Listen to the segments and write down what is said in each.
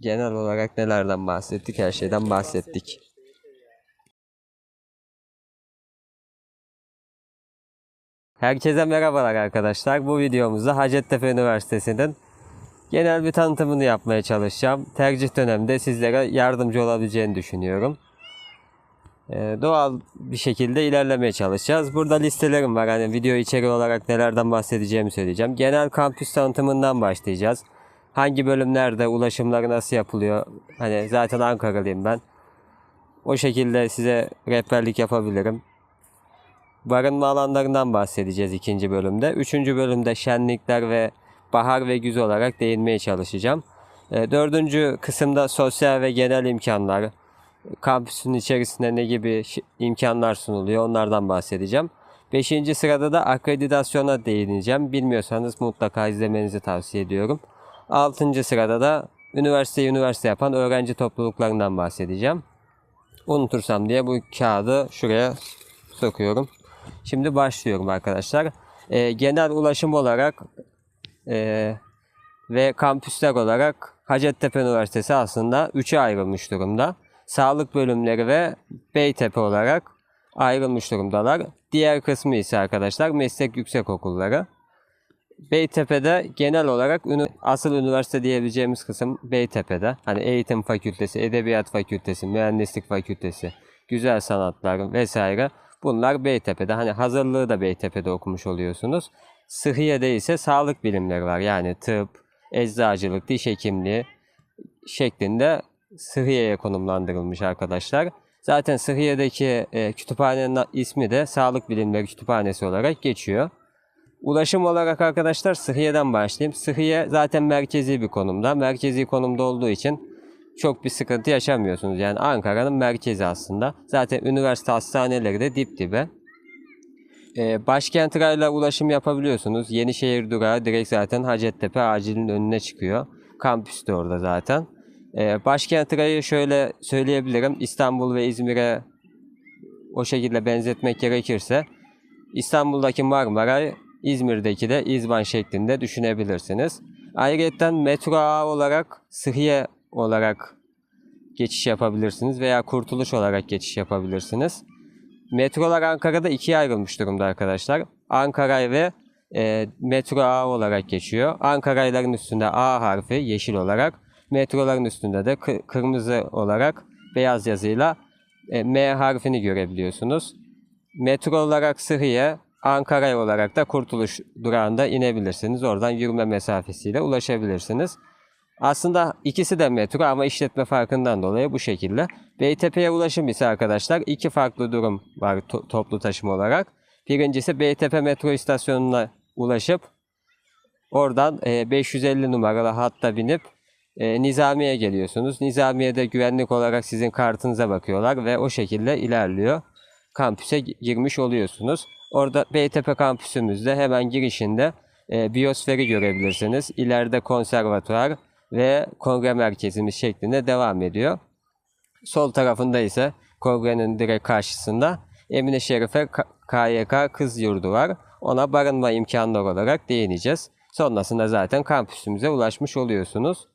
genel olarak nelerden bahsettik? Her şeyden bahsettik. Herkese merhabalar arkadaşlar. Bu videomuzda Hacettepe Üniversitesi'nin genel bir tanıtımını yapmaya çalışacağım. Tercih döneminde sizlere yardımcı olabileceğini düşünüyorum. Ee, doğal bir şekilde ilerlemeye çalışacağız. Burada listelerim var. Hani video içeriği olarak nelerden bahsedeceğimi söyleyeceğim. Genel kampüs tanıtımından başlayacağız. Hangi bölümlerde ulaşımları nasıl yapılıyor? Hani zaten Ankaralıyım ben. O şekilde size rehberlik yapabilirim. Barınma alanlarından bahsedeceğiz ikinci bölümde. Üçüncü bölümde şenlikler ve bahar ve güz olarak değinmeye çalışacağım. E, Dördüncü kısımda sosyal ve genel imkanlar, kampüsün içerisinde ne gibi imkanlar sunuluyor onlardan bahsedeceğim. Beşinci sırada da akreditasyona değineceğim. Bilmiyorsanız mutlaka izlemenizi tavsiye ediyorum. Altıncı sırada da üniversiteyi üniversite yapan öğrenci topluluklarından bahsedeceğim. Unutursam diye bu kağıdı şuraya sokuyorum. Şimdi başlıyorum arkadaşlar. Ee, genel ulaşım olarak ee, ve kampüsler olarak Hacettepe Üniversitesi aslında üçe ayrılmış durumda. Sağlık bölümleri ve Beytepe olarak ayrılmış durumdalar. Diğer kısmı ise arkadaşlar meslek yüksekokulları. Beytepe'de genel olarak asıl üniversite diyebileceğimiz kısım Beytepe'de. Hani eğitim fakültesi, edebiyat fakültesi, mühendislik fakültesi, güzel sanatlar vesaire. Bunlar Beytepe'de. Hani hazırlığı da Beytepe'de okumuş oluyorsunuz. Sıhhiye'de ise sağlık bilimleri var. Yani tıp, eczacılık, diş hekimliği şeklinde Sıhhiye'ye konumlandırılmış arkadaşlar. Zaten Sıhhiye'deki e, kütüphanenin ismi de Sağlık Bilimleri Kütüphanesi olarak geçiyor. Ulaşım olarak arkadaşlar Sıhhiye'den başlayayım. Sıhhiye zaten merkezi bir konumda. Merkezi konumda olduğu için çok bir sıkıntı yaşamıyorsunuz. Yani Ankara'nın merkezi aslında. Zaten üniversite hastaneleri de dip dibe. Ee, başkent rayla ulaşım yapabiliyorsunuz. Yenişehir durağı direkt zaten Hacettepe acilin önüne çıkıyor. Kampüs de orada zaten. Ee, başkent rayı şöyle söyleyebilirim. İstanbul ve İzmir'e o şekilde benzetmek gerekirse İstanbul'daki Marmaray, İzmir'deki de İzban şeklinde düşünebilirsiniz. Ayrıca metro ağı olarak Sıhhiye olarak geçiş yapabilirsiniz veya Kurtuluş olarak geçiş yapabilirsiniz. Metrolar Ankara'da ikiye ayrılmış durumda arkadaşlar. Ankaray ve e, metro ağı olarak geçiyor. Ankarayların üstünde A harfi yeşil olarak, metroların üstünde de kı- kırmızı olarak beyaz yazıyla e, M harfini görebiliyorsunuz. Metro olarak Sıhhiye, Ankara olarak da Kurtuluş durağında inebilirsiniz. Oradan yürüme mesafesiyle ulaşabilirsiniz. Aslında ikisi de metro ama işletme farkından dolayı bu şekilde. Beytepe'ye ulaşım ise arkadaşlar iki farklı durum var to- toplu taşıma olarak. Birincisi Beytepe metro istasyonuna ulaşıp oradan e, 550 numaralı hatta binip e, Nizamiye geliyorsunuz. Nizamiye'de güvenlik olarak sizin kartınıza bakıyorlar ve o şekilde ilerliyor. Kampüse gi- girmiş oluyorsunuz. Orada Beytepe kampüsümüzde hemen girişinde e, biyosferi görebilirsiniz. İleride konservatuar ve kongre merkezimiz şeklinde devam ediyor. Sol tarafında ise kongrenin direkt karşısında Emine Şerife KYK kız yurdu var. Ona barınma imkanları olarak değineceğiz. Sonrasında zaten kampüsümüze ulaşmış oluyorsunuz.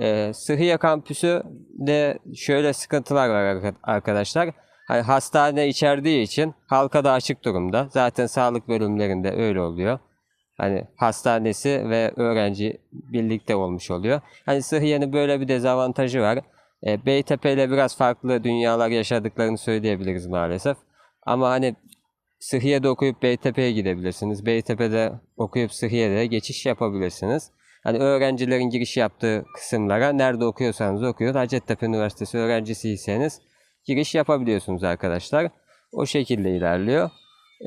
Ee, Sıhhiye kampüsü de şöyle sıkıntılar var arka- arkadaşlar. Hani hastane içerdiği için halka da açık durumda. Zaten sağlık bölümlerinde öyle oluyor. Hani hastanesi ve öğrenci birlikte olmuş oluyor. Hani Sıhhiye'nin böyle bir dezavantajı var. E, Beytepe ile biraz farklı dünyalar yaşadıklarını söyleyebiliriz maalesef. Ama hani Sıhhiye'de okuyup Beytepe'ye gidebilirsiniz. Beytepe'de okuyup Sıhhiye'de geçiş yapabilirsiniz. Hani öğrencilerin giriş yaptığı kısımlara nerede okuyorsanız okuyun. Hacettepe Üniversitesi öğrencisiyseniz giriş yapabiliyorsunuz arkadaşlar. O şekilde ilerliyor.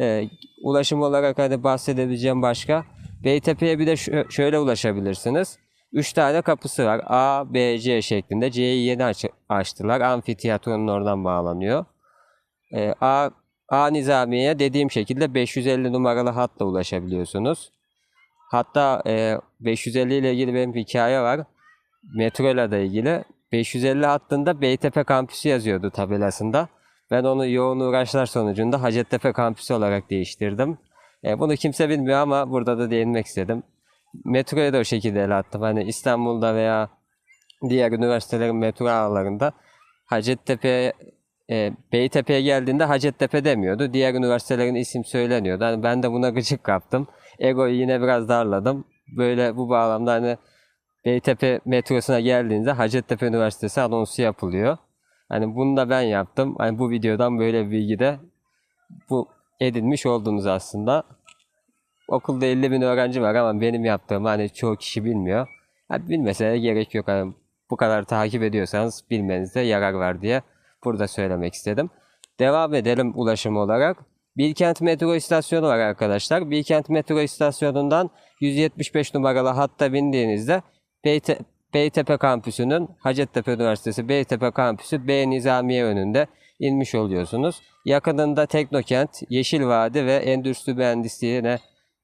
Ee, ulaşım olarak hani bahsedebileceğim başka. Beytepe'ye bir de şö- şöyle ulaşabilirsiniz. 3 tane kapısı var. A, B, C şeklinde. C'yi yeni aç- açtılar. Amfiteyatronun oradan bağlanıyor. Ee, A, A Nizamiye'ye dediğim şekilde 550 numaralı hatla ulaşabiliyorsunuz. Hatta e, 550 ile ilgili benim bir hikaye var. Metro ile ilgili. 550 hattında Beytepe kampüsü yazıyordu tabelasında. Ben onu yoğun uğraşlar sonucunda Hacettepe kampüsü olarak değiştirdim. E, bunu kimse bilmiyor ama burada da değinmek istedim. Metroya da o şekilde el attım. Hani İstanbul'da veya diğer üniversitelerin metro ağlarında Hacettepe e, Beytepe'ye geldiğinde Hacettepe demiyordu. Diğer üniversitelerin isim söyleniyordu. Hani ben de buna gıcık kaptım. Egoyu yine biraz darladım. Böyle bu bağlamda hani Beytepe metrosuna geldiğinizde Hacettepe Üniversitesi anonsu yapılıyor. Hani bunu da ben yaptım. Hani bu videodan böyle bir bilgi de bu edinmiş oldunuz aslında. Okulda 50 bin öğrenci var ama benim yaptığımı hani çoğu kişi bilmiyor. Bilmese de gerek yok. Hani bu kadar takip ediyorsanız bilmenizde yarar var diye burada söylemek istedim. Devam edelim ulaşım olarak. Bilkent metro istasyonu var arkadaşlar. Bilkent metro istasyonundan 175 numaralı hatta bindiğinizde Beyte, Beytepe kampüsünün Hacettepe Üniversitesi Beytepe kampüsü B Nizamiye önünde inmiş oluyorsunuz. Yakınında Teknokent, Yeşil Vadi ve Endüstri Mühendisliği'ne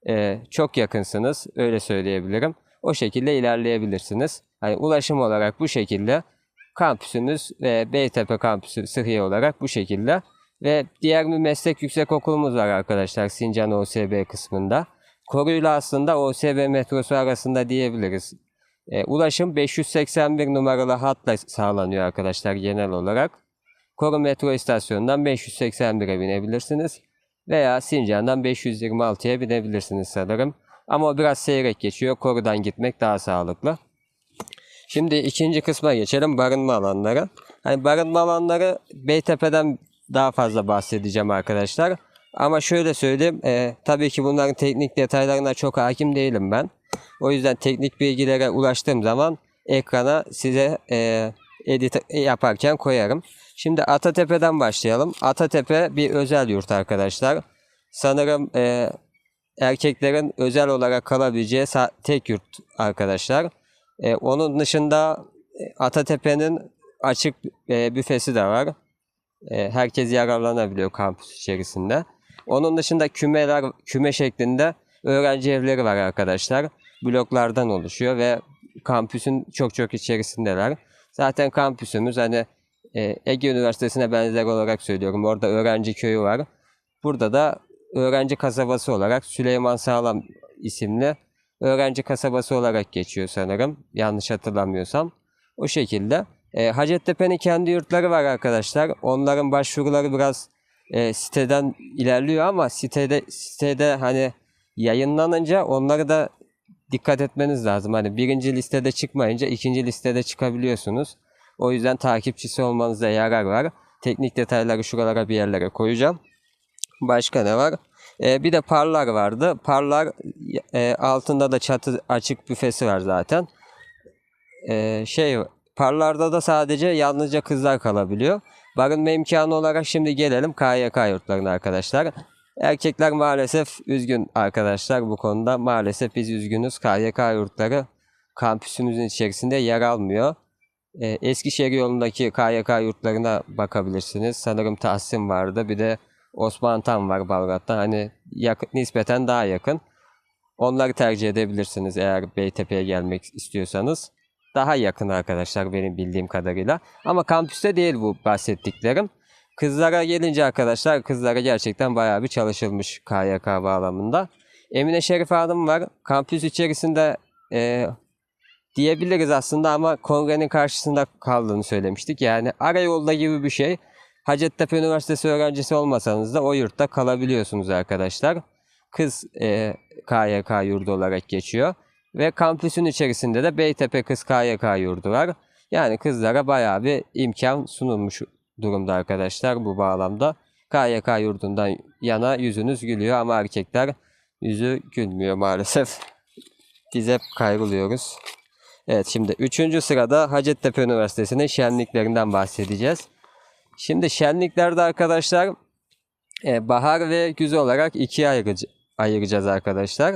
e, çok yakınsınız. Öyle söyleyebilirim. O şekilde ilerleyebilirsiniz. Hani ulaşım olarak bu şekilde kampüsünüz ve Beytepe kampüsü Sıhhiye olarak bu şekilde. Ve diğer bir meslek yüksek okulumuz var arkadaşlar Sincan OSB kısmında. Koruyla aslında OSB metrosu arasında diyebiliriz. E, ulaşım 581 numaralı hatla sağlanıyor arkadaşlar genel olarak. Koru metro istasyonundan 581'e binebilirsiniz. Veya Sincan'dan 526'ya binebilirsiniz sanırım. Ama o biraz seyrek geçiyor. Korudan gitmek daha sağlıklı. Şimdi ikinci kısma geçelim barınma alanları. Hani barınma alanları Beytepe'den daha fazla bahsedeceğim arkadaşlar. Ama şöyle söyleyeyim, e, tabii ki bunların teknik detaylarına çok hakim değilim ben. O yüzden teknik bilgilere ulaştığım zaman ekrana size e, edit yaparken koyarım. Şimdi Atatepe'den başlayalım. Atatepe bir özel yurt arkadaşlar. Sanırım e, erkeklerin özel olarak kalabileceği tek yurt arkadaşlar. E, onun dışında e, Atatepe'nin açık e, büfesi de var. E, herkes yararlanabiliyor kampüs içerisinde. Onun dışında kümeler, küme şeklinde öğrenci evleri var arkadaşlar. Bloklardan oluşuyor ve kampüsün çok çok içerisindeler. Zaten kampüsümüz hani e, Ege Üniversitesi'ne benzer olarak söylüyorum. Orada öğrenci köyü var. Burada da öğrenci kasabası olarak Süleyman Sağlam isimli öğrenci kasabası olarak geçiyor sanırım. Yanlış hatırlamıyorsam. O şekilde. E, Hacettepe'nin kendi yurtları var arkadaşlar. Onların başvuruları biraz e, siteden ilerliyor ama sitede sitede hani yayınlanınca onları da dikkat etmeniz lazım. Hani birinci listede çıkmayınca ikinci listede çıkabiliyorsunuz. O yüzden takipçisi olmanıza yarar var. Teknik detayları şuralara bir yerlere koyacağım. Başka ne var? Ee, bir de parlar vardı. Parlar e, altında da çatı açık büfesi var zaten. Ee, şey parlarda da sadece yalnızca kızlar kalabiliyor. Barınma imkanı olarak şimdi gelelim KYK yurtlarına arkadaşlar. Erkekler maalesef üzgün arkadaşlar bu konuda. Maalesef biz üzgünüz. KYK yurtları kampüsümüzün içerisinde yer almıyor. Ee, Eskişehir yolundaki KYK yurtlarına bakabilirsiniz. Sanırım Tahsin vardı. Bir de Osman Tan var Balgat'ta. Hani yakın, nispeten daha yakın. Onları tercih edebilirsiniz eğer Beytepe'ye gelmek istiyorsanız. Daha yakın arkadaşlar benim bildiğim kadarıyla. Ama kampüste değil bu bahsettiklerim. Kızlara gelince arkadaşlar kızlara gerçekten bayağı bir çalışılmış KYK bağlamında. Emine Şerif Hanım var. Kampüs içerisinde e, diyebiliriz aslında ama kongrenin karşısında kaldığını söylemiştik. Yani ara yolda gibi bir şey. Hacettepe Üniversitesi öğrencisi olmasanız da o yurtta kalabiliyorsunuz arkadaşlar. Kız e, KYK yurdu olarak geçiyor. Ve kampüsün içerisinde de Beytepe Kız KYK yurdu var. Yani kızlara bayağı bir imkan sunulmuş durumda arkadaşlar bu bağlamda. KYK yurdundan yana yüzünüz gülüyor ama erkekler yüzü gülmüyor maalesef. Biz hep kaygılıyoruz. Evet şimdi üçüncü sırada Hacettepe Üniversitesi'nin şenliklerinden bahsedeceğiz. Şimdi şenliklerde arkadaşlar e, bahar ve güz olarak ikiye ayıracağız arkadaşlar.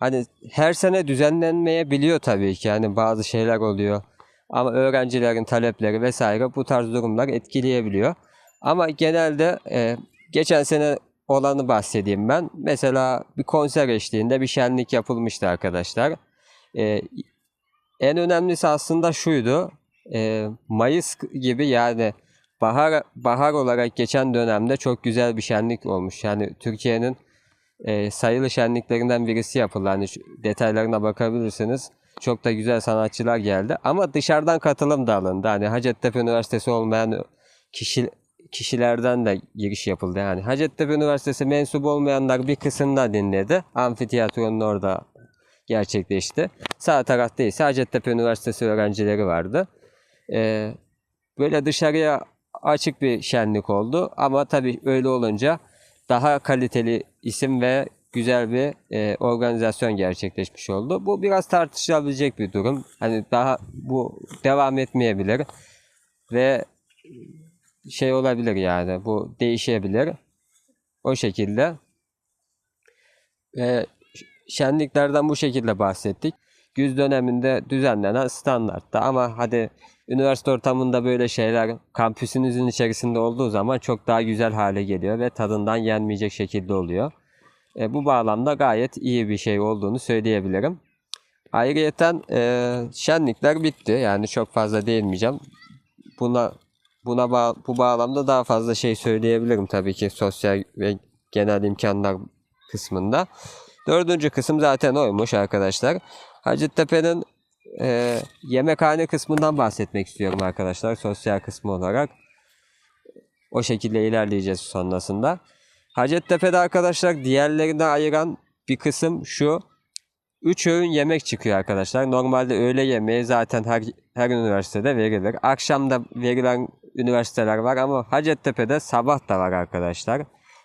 Hani her sene düzenlenmeyebiliyor tabii ki. Yani bazı şeyler oluyor. Ama öğrencilerin talepleri vesaire bu tarz durumlar etkileyebiliyor. Ama genelde e, geçen sene olanı bahsedeyim ben. Mesela bir konser eşliğinde bir şenlik yapılmıştı arkadaşlar. E, en önemlisi aslında şuydu. E, Mayıs gibi yani bahar bahar olarak geçen dönemde çok güzel bir şenlik olmuş. Yani Türkiye'nin e, sayılı şenliklerinden birisi yapıldı. Hani detaylarına bakabilirsiniz. Çok da güzel sanatçılar geldi. Ama dışarıdan katılım da alındı. Hani Hacettepe Üniversitesi olmayan kişi, kişilerden de giriş yapıldı. Yani Hacettepe Üniversitesi mensubu olmayanlar bir kısımda dinledi. Amfiteyatronun orada gerçekleşti. Sağ tarafta ise Hacettepe Üniversitesi öğrencileri vardı. Ee, böyle dışarıya açık bir şenlik oldu. Ama tabii öyle olunca daha kaliteli isim ve güzel bir e, organizasyon gerçekleşmiş oldu. Bu biraz tartışılabilecek bir durum. Hani daha bu devam etmeyebilir ve şey olabilir yani bu değişebilir. O şekilde ve şenliklerden bu şekilde bahsettik. Güz döneminde düzenlenen standartta ama hadi üniversite ortamında böyle şeyler kampüsünüzün içerisinde olduğu zaman çok daha güzel hale geliyor ve tadından yenmeyecek şekilde oluyor. E, bu bağlamda gayet iyi bir şey olduğunu söyleyebilirim. Ayrıyeten e, şenlikler bitti. Yani çok fazla değinmeyeceğim. Buna buna bağ, bu bağlamda daha fazla şey söyleyebilirim tabii ki sosyal ve genel imkanlar kısmında. Dördüncü kısım zaten oymuş arkadaşlar. Hacettepe'nin e, yemekhane kısmından bahsetmek istiyorum arkadaşlar sosyal kısmı olarak. O şekilde ilerleyeceğiz sonrasında. Hacettepe'de arkadaşlar diğerlerine ayıran bir kısım şu. 3 öğün yemek çıkıyor arkadaşlar. Normalde öğle yemeği zaten her, her üniversitede verilir. Akşam da verilen üniversiteler var ama Hacettepe'de sabah da var arkadaşlar.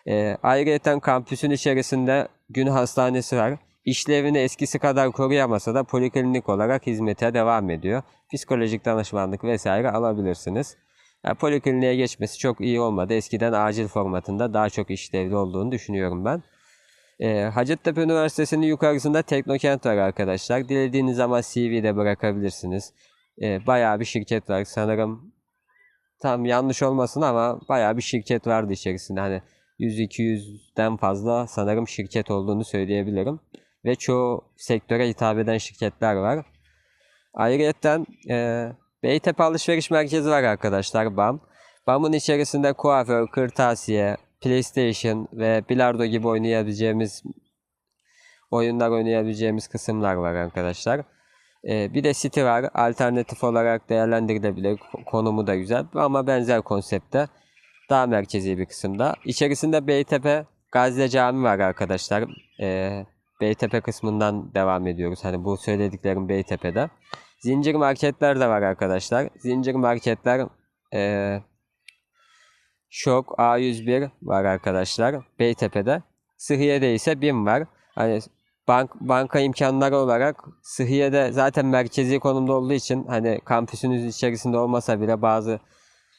E, ayrıca kampüsün içerisinde gün hastanesi var. İşlevini eskisi kadar koruyamasa da poliklinik olarak hizmete devam ediyor. Psikolojik danışmanlık vesaire alabilirsiniz. Yani polikliniğe geçmesi çok iyi olmadı. Eskiden acil formatında daha çok işlevli olduğunu düşünüyorum ben. E, Hacettepe Üniversitesi'nin yukarısında Teknokent var arkadaşlar. Dilediğiniz zaman CV'de bırakabilirsiniz. E, bayağı bir şirket var. Sanırım tam yanlış olmasın ama bayağı bir şirket vardı içerisinde. Hani 100-200'den fazla sanırım şirket olduğunu söyleyebilirim. Ve çoğu sektöre hitap eden şirketler var. Ayrıca e, Beytepe Alışveriş Merkezi var arkadaşlar BAM. BAM'ın içerisinde kuaför, kırtasiye, PlayStation ve bilardo gibi oynayabileceğimiz oyunlar oynayabileceğimiz kısımlar var arkadaşlar. Ee, bir de City var. Alternatif olarak değerlendirilebilir. Konumu da güzel ama benzer konsepte. Daha merkezi bir kısımda. İçerisinde Beytepe Gazze Cami var arkadaşlar. Ee, Beytepe kısmından devam ediyoruz. Hani bu söylediklerim Beytepe'de. Zincir marketler de var arkadaşlar. Zincir marketler ee, Şok A101 var arkadaşlar. Beytepe'de. Sıhhiye'de ise BİM var. Hani bank banka imkanları olarak Sıhhiye'de zaten merkezi konumda olduğu için hani kampüsünüz içerisinde olmasa bile bazı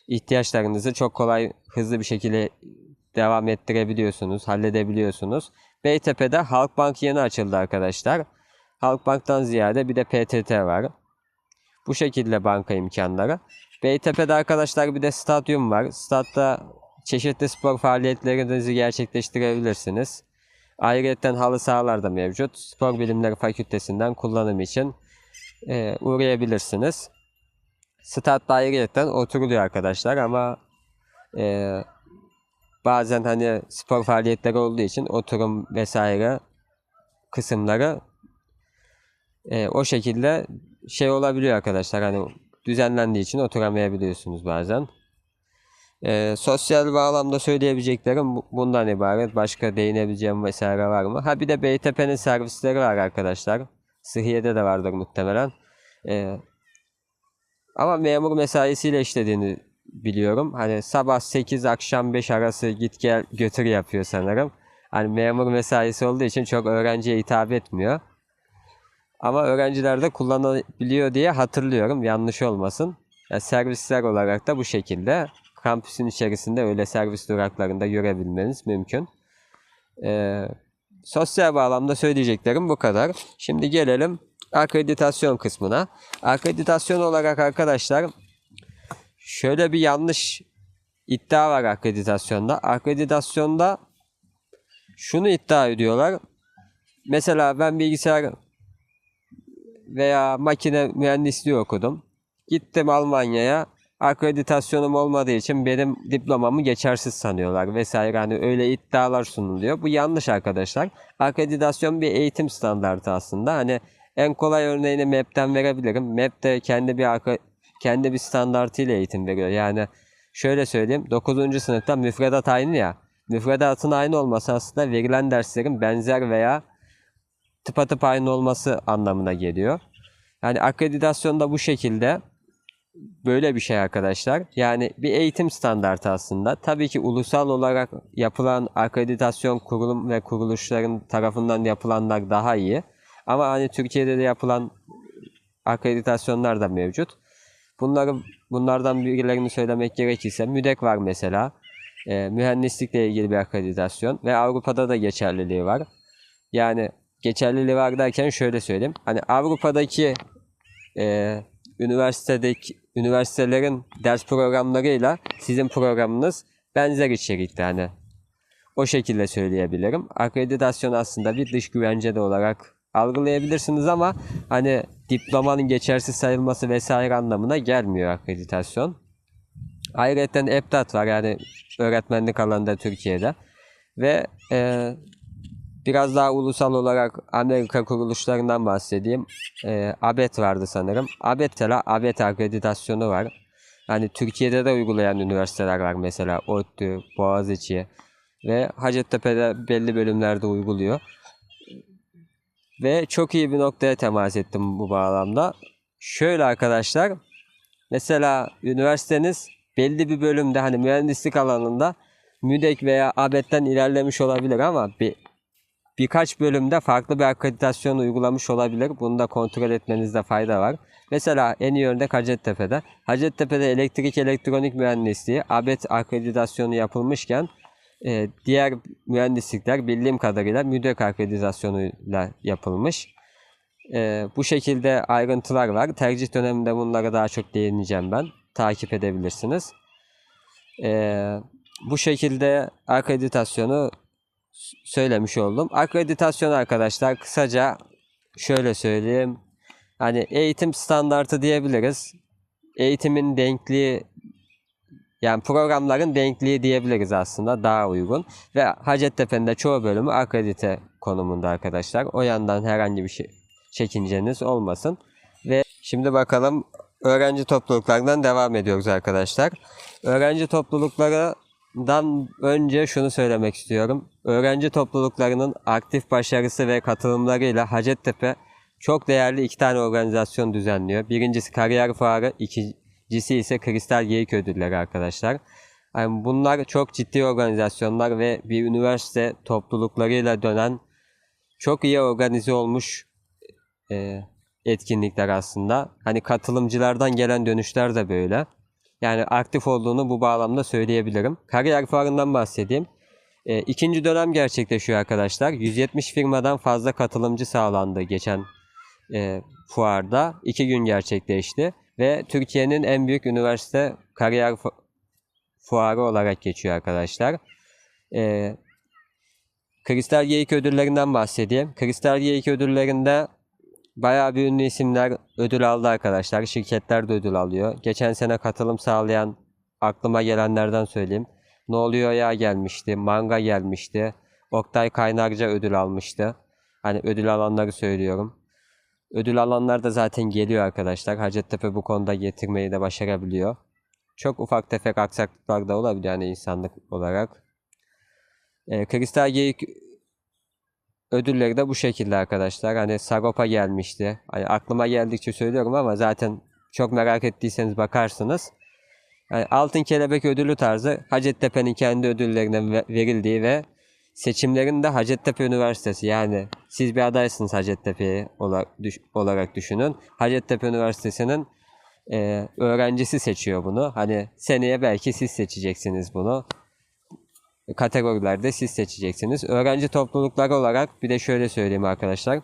ihtiyaçlarınızı çok kolay hızlı bir şekilde devam ettirebiliyorsunuz, halledebiliyorsunuz. Beytepe'de Halkbank yeni açıldı arkadaşlar. Halkbank'tan ziyade bir de PTT var. Bu şekilde banka imkanları. Beytepe'de arkadaşlar bir de stadyum var. Statta çeşitli spor faaliyetlerinizi gerçekleştirebilirsiniz. Ayrıca halı sahalar da mevcut. Spor Bilimleri Fakültesinden kullanım için e, uğrayabilirsiniz. Statta ayrıca oturuluyor arkadaşlar ama e, bazen hani spor faaliyetleri olduğu için oturum vesaire kısımları e, o şekilde şey olabiliyor arkadaşlar hani düzenlendiği için oturamayabiliyorsunuz bazen. Ee, sosyal bağlamda söyleyebileceklerim bundan ibaret. Başka değinebileceğim vesaire var mı? Ha bir de Beytepe'nin servisleri var arkadaşlar. Sıhhiye'de de vardır muhtemelen. Ee, ama memur mesaisiyle işlediğini biliyorum. Hani sabah 8 akşam 5 arası git gel götür yapıyor sanırım. Hani memur mesaisi olduğu için çok öğrenciye hitap etmiyor. Ama öğrenciler de kullanabiliyor diye hatırlıyorum. Yanlış olmasın. Yani servisler olarak da bu şekilde kampüsün içerisinde öyle servis duraklarında görebilmeniz mümkün. Ee, sosyal bağlamda söyleyeceklerim bu kadar. Şimdi gelelim akreditasyon kısmına. Akreditasyon olarak arkadaşlar şöyle bir yanlış iddia var akreditasyonda. Akreditasyonda şunu iddia ediyorlar. Mesela ben bilgisayar veya makine mühendisliği okudum. Gittim Almanya'ya. Akreditasyonum olmadığı için benim diplomamı geçersiz sanıyorlar vesaire. Hani öyle iddialar sunuluyor. Bu yanlış arkadaşlar. Akreditasyon bir eğitim standartı aslında. Hani En kolay örneğini MEP'ten verebilirim. MEP de kendi bir kendi bir standartıyla eğitim veriyor. Yani şöyle söyleyeyim 9. sınıfta müfredat aynı ya. Müfredatın aynı olması aslında verilen derslerin benzer veya tıpatıp aynı olması anlamına geliyor. Yani akreditasyon da bu şekilde böyle bir şey arkadaşlar. Yani bir eğitim standartı aslında. Tabii ki ulusal olarak yapılan akreditasyon kurum ve kuruluşların tarafından yapılanlar daha iyi. Ama hani Türkiye'de de yapılan akreditasyonlar da mevcut. Bunları bunlardan birilerini söylemek gerekirse MÜDEK var mesela. Ee, mühendislikle ilgili bir akreditasyon ve Avrupa'da da geçerliliği var. Yani geçerliliği var derken şöyle söyleyeyim. Hani Avrupa'daki e, üniversitedeki üniversitelerin ders programlarıyla sizin programınız benzer içerikte hani. O şekilde söyleyebilirim. Akreditasyon aslında bir dış güvence olarak algılayabilirsiniz ama hani diplomanın geçersiz sayılması vesaire anlamına gelmiyor akreditasyon. Ayrıca EBDAT var yani öğretmenlik alanında Türkiye'de. Ve e, biraz daha ulusal olarak Amerika kuruluşlarından bahsedeyim. E, ABET vardı sanırım. ABET ile ABET akreditasyonu var. Hani Türkiye'de de uygulayan üniversiteler var mesela ODTÜ, Boğaziçi ve Hacettepe'de belli bölümlerde uyguluyor. Ve çok iyi bir noktaya temas ettim bu bağlamda. Şöyle arkadaşlar, mesela üniversiteniz belli bir bölümde hani mühendislik alanında MÜDEK veya ABET'ten ilerlemiş olabilir ama bir birkaç bölümde farklı bir akreditasyon uygulamış olabilir. Bunu da kontrol etmenizde fayda var. Mesela en iyi örnek Hacettepe'de. Hacettepe'de elektrik elektronik mühendisliği ABET akreditasyonu yapılmışken e, diğer mühendislikler bildiğim kadarıyla MÜDEK akreditasyonuyla yapılmış. E, bu şekilde ayrıntılar var. Tercih döneminde bunlara daha çok değineceğim ben. Takip edebilirsiniz. E, bu şekilde akreditasyonu söylemiş oldum. Akreditasyon arkadaşlar kısaca şöyle söyleyeyim. Hani eğitim standartı diyebiliriz. Eğitimin denkliği yani programların denkliği diyebiliriz aslında daha uygun. Ve Hacettepe'nin de çoğu bölümü akredite konumunda arkadaşlar. O yandan herhangi bir şey çekinceniz olmasın. Ve şimdi bakalım öğrenci topluluklarından devam ediyoruz arkadaşlar. Öğrenci topluluklarından önce şunu söylemek istiyorum. Öğrenci topluluklarının aktif başarısı ve katılımlarıyla Hacettepe çok değerli iki tane organizasyon düzenliyor. Birincisi Kariyer Fuarı, ikincisi ise Kristal Geyik Ödülleri arkadaşlar. Yani bunlar çok ciddi organizasyonlar ve bir üniversite topluluklarıyla dönen çok iyi organize olmuş e, etkinlikler aslında. Hani katılımcılardan gelen dönüşler de böyle. Yani aktif olduğunu bu bağlamda söyleyebilirim. Kariyer fuarından bahsedeyim. E, ikinci dönem gerçekleşiyor arkadaşlar. 170 firmadan fazla katılımcı sağlandı geçen e, fuarda. iki gün gerçekleşti. Ve Türkiye'nin en büyük üniversite kariyer fu- fuarı olarak geçiyor arkadaşlar. E, Kristal Geyik ödüllerinden bahsedeyim. Kristal Geyik ödüllerinde bayağı bir ünlü isimler ödül aldı arkadaşlar. Şirketler de ödül alıyor. Geçen sene katılım sağlayan aklıma gelenlerden söyleyeyim. Ne oluyor ya gelmişti. Manga gelmişti. Oktay Kaynarca ödül almıştı. Hani ödül alanları söylüyorum. Ödül alanlar da zaten geliyor arkadaşlar. Hacettepe bu konuda getirmeyi de başarabiliyor. Çok ufak tefek aksaklıklar da olabiliyor yani insanlık olarak. E, Kristal Geyik ödülleri de bu şekilde arkadaşlar. Hani Sagopa gelmişti. Hani aklıma geldikçe söylüyorum ama zaten çok merak ettiyseniz bakarsınız. Yani Altın Kelebek ödülü tarzı Hacettepe'nin kendi ödüllerine ve- verildiği ve seçimlerin de Hacettepe Üniversitesi yani siz bir adaysınız Hacettepe'ye ola- düş- olarak düşünün. Hacettepe Üniversitesi'nin e, öğrencisi seçiyor bunu. Hani seneye belki siz seçeceksiniz bunu kategorilerde siz seçeceksiniz. Öğrenci toplulukları olarak bir de şöyle söyleyeyim arkadaşlar.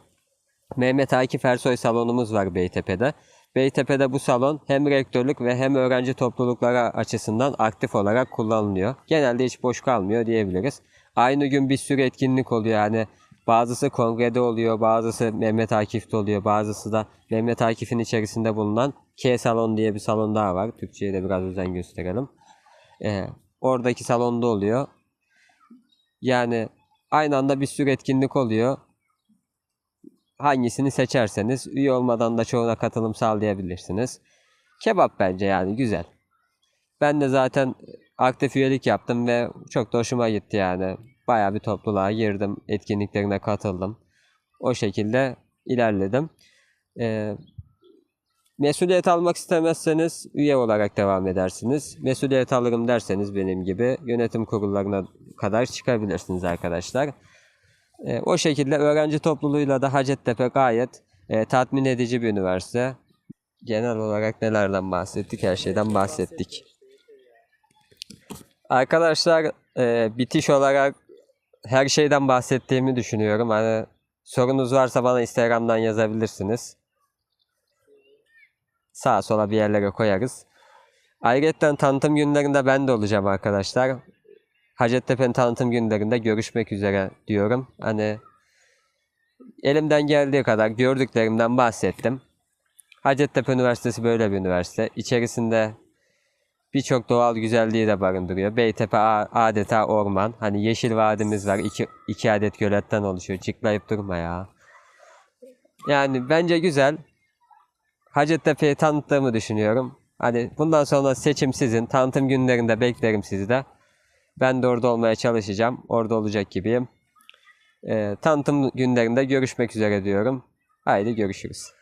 Mehmet Akif Ersoy salonumuz var Beytepe'de. Beytepe'de bu salon hem rektörlük ve hem öğrenci toplulukları açısından aktif olarak kullanılıyor. Genelde hiç boş kalmıyor diyebiliriz. Aynı gün bir sürü etkinlik oluyor yani bazısı kongrede oluyor, bazısı Mehmet Akif'te oluyor, bazısı da Mehmet Akif'in içerisinde bulunan K salon diye bir salon daha var. Türkçe'ye de biraz özen gösterelim. Ee, oradaki salonda oluyor. Yani aynı anda bir sürü etkinlik oluyor. hangisini seçerseniz üye olmadan da çoğuna katılım sağlayabilirsiniz. Kebap bence yani güzel. Ben de zaten aktif üyelik yaptım ve çok da hoşuma gitti yani. Bayağı bir topluluğa girdim, etkinliklerine katıldım. O şekilde ilerledim. Ee, mesuliyet almak istemezseniz üye olarak devam edersiniz. Mesuliyet alırım derseniz benim gibi yönetim kurullarına kadar çıkabilirsiniz arkadaşlar. Ee, o şekilde öğrenci topluluğuyla da Hacettepe gayet e, tatmin edici bir üniversite. Genel olarak nelerden bahsettik? Her şeyden bahsettik. Arkadaşlar e, bitiş olarak her şeyden bahsettiğimi düşünüyorum. Hani sorunuz varsa bana Instagram'dan yazabilirsiniz. Sağa sola bir yerlere koyarız. Ayrıca tanıtım günlerinde ben de olacağım arkadaşlar. Hacettepe'nin tanıtım günlerinde görüşmek üzere diyorum. Hani elimden geldiği kadar gördüklerimden bahsettim. Hacettepe Üniversitesi böyle bir üniversite. İçerisinde birçok doğal güzelliği de barındırıyor. Beytepe adeta orman. Hani yeşil vadimiz var. İki, iki adet göletten oluşuyor. Çıklayıp durma ya. Yani bence güzel. Hacettepe'yi tanıttığımı düşünüyorum. Hani bundan sonra seçim sizin. Tanıtım günlerinde beklerim sizi de. Ben de orada olmaya çalışacağım. Orada olacak gibiyim. Ee, tanıtım günlerinde görüşmek üzere diyorum. Haydi görüşürüz.